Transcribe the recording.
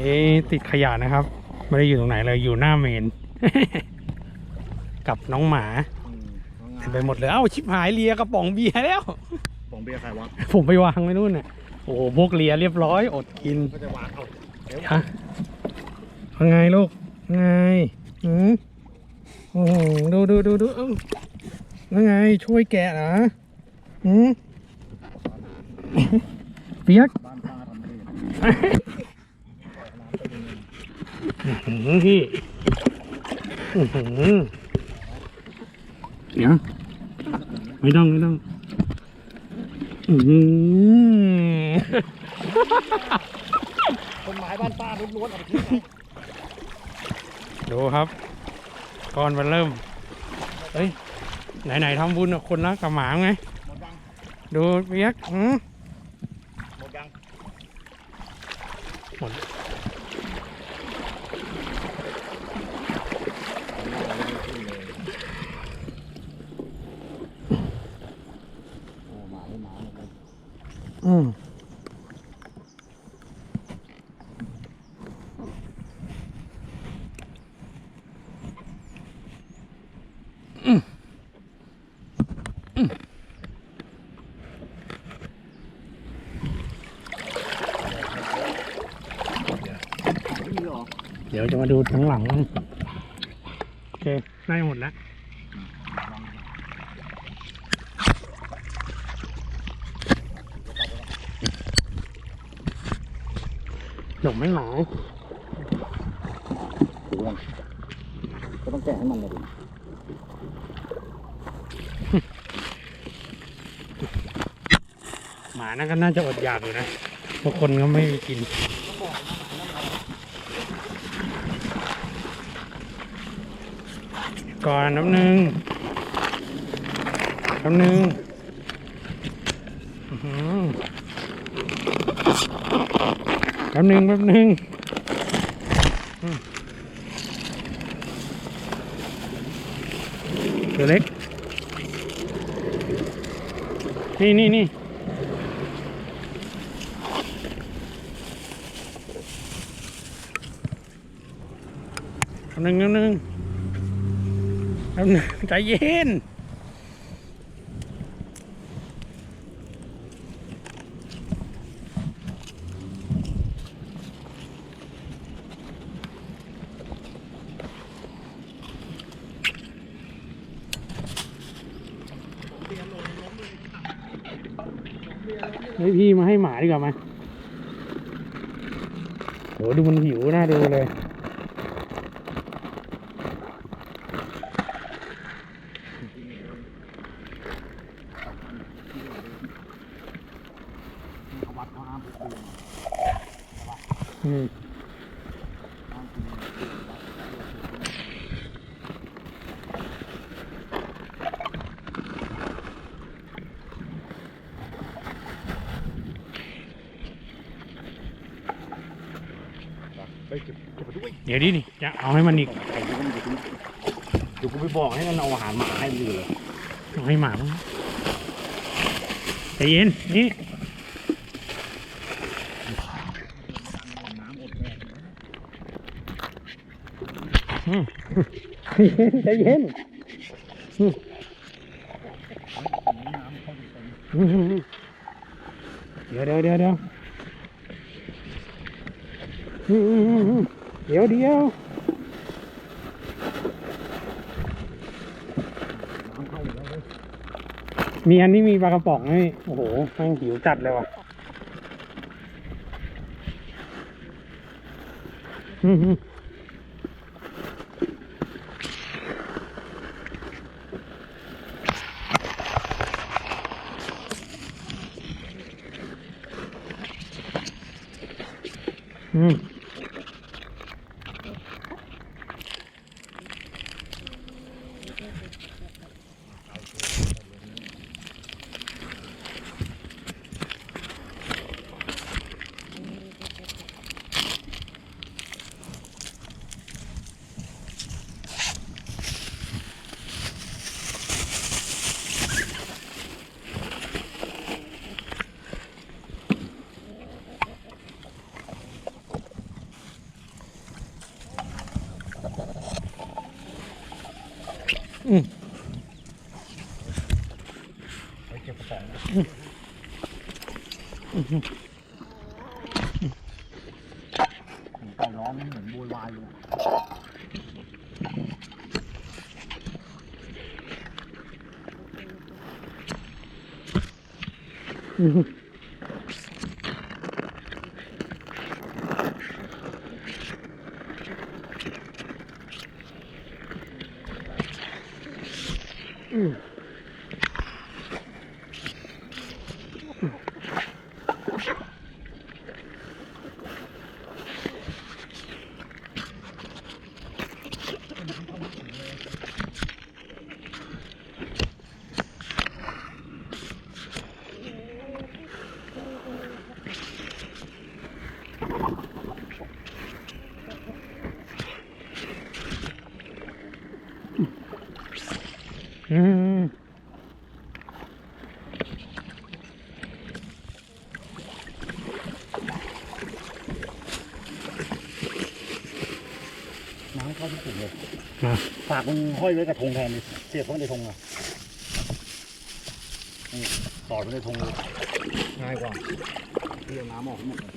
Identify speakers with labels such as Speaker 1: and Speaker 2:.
Speaker 1: นี้ติดขยะนะครับ ไม่ได้อยู่ตรงไหนเลยอยู่หน้าเมน กับน้องหมา
Speaker 2: อืมว่าไง
Speaker 1: เต็มไปหมดเลยเอ้าชิบหายเลียกระป๋องเบียร์แล้ว
Speaker 2: ของเบียร์ใครวะ
Speaker 1: ผมไปวางไว้นู่นน่ะโอ้โหพวกเลียเรียบร้อยอดกิน
Speaker 2: ก็จะวางเอาเดี๋ยว
Speaker 1: ฮะว่าไงลูกว่าไงหืมโอ้โหดูดูดูดูเอ้าว่าไงช่วยแกะเหรอหืมเปียก พี่อื้อหือเดี๋ยวไม่ต้องไม่ต้องอื้อหือ
Speaker 2: ต้นไม้บ้านป้าล้วนๆเอาไปทิ้งไว้
Speaker 1: ดูครับก่อนมันเริ่มเฮ้ยไหนๆทำบุญกับคนละกับหมาไง
Speaker 2: หมดยัง
Speaker 1: ดูเปียกหืม
Speaker 2: หมดยัง
Speaker 1: หมด
Speaker 2: โอ้หมาไม่หมาหมดเลย
Speaker 1: อืมอืมอืม
Speaker 2: ไม่มีหรอ
Speaker 1: เดี๋ยวจะมาดูทั้งหลัง โอเค ได้หมดแล้ว นมไม่หมา
Speaker 2: ถูกยังก็ต้องแกะให้มันเลยดิ
Speaker 1: หมานั่นก็น่าจะอดอยากอยู่นะเพราะคนก็ไม่มีกิน ก่อนน้ำหนึ่งน้ำหนึ่งอื้อหือแป๊บหนึ่งแป๊บหนึ่งตัวเล็ก นี่นี่นี่แป๊บหนึ่งแป๊บหนึ่งแป๊บหนึ่งใจเย็น เฮ้ยพี่มาให้หมาดีกว่ามาโหดูมันหิวน่าดูเลย
Speaker 2: เขาวัดเขาห้ามพูดคุย
Speaker 1: อืม
Speaker 2: ห้ามคุย ไปเก็บเก็บไปด้วย
Speaker 1: เดี๋ยวดินี่จะเอาให้มันอีก
Speaker 2: ไอ้ที่มันอยู่ตรงนี้เดี๋ยวกูไปบอกให้มันเอาอาหารหมาให้มันดูเลย
Speaker 1: เอาให้หมาบ้างใจเย็นนี่
Speaker 2: น้ำอดแม่
Speaker 1: อืมใจเย็นอืม
Speaker 2: น้ำเข้าอยู่ตรงนี้
Speaker 1: อืมอืมอืมเดี๋ยวเดี๋ยวเดี๋ยว เดี๋ยวเดียวมีอันนี้มีปลากระป๋องให้โอ้โหแม่งหิวจัดเลยว่ะอืม อืมอืม
Speaker 2: ใจร้อนเหมือนโวยวายเลย
Speaker 1: อืม
Speaker 2: น้ำเข้าที่สุดเลย
Speaker 1: อะ
Speaker 2: ฝากมึงห้อยไว้กับธงแทนเลยเสียบเข้าไปในธงอะนี่สอดไว้ในธงเลยง่ายกว่าเรียน้ำออกให้หมดเลย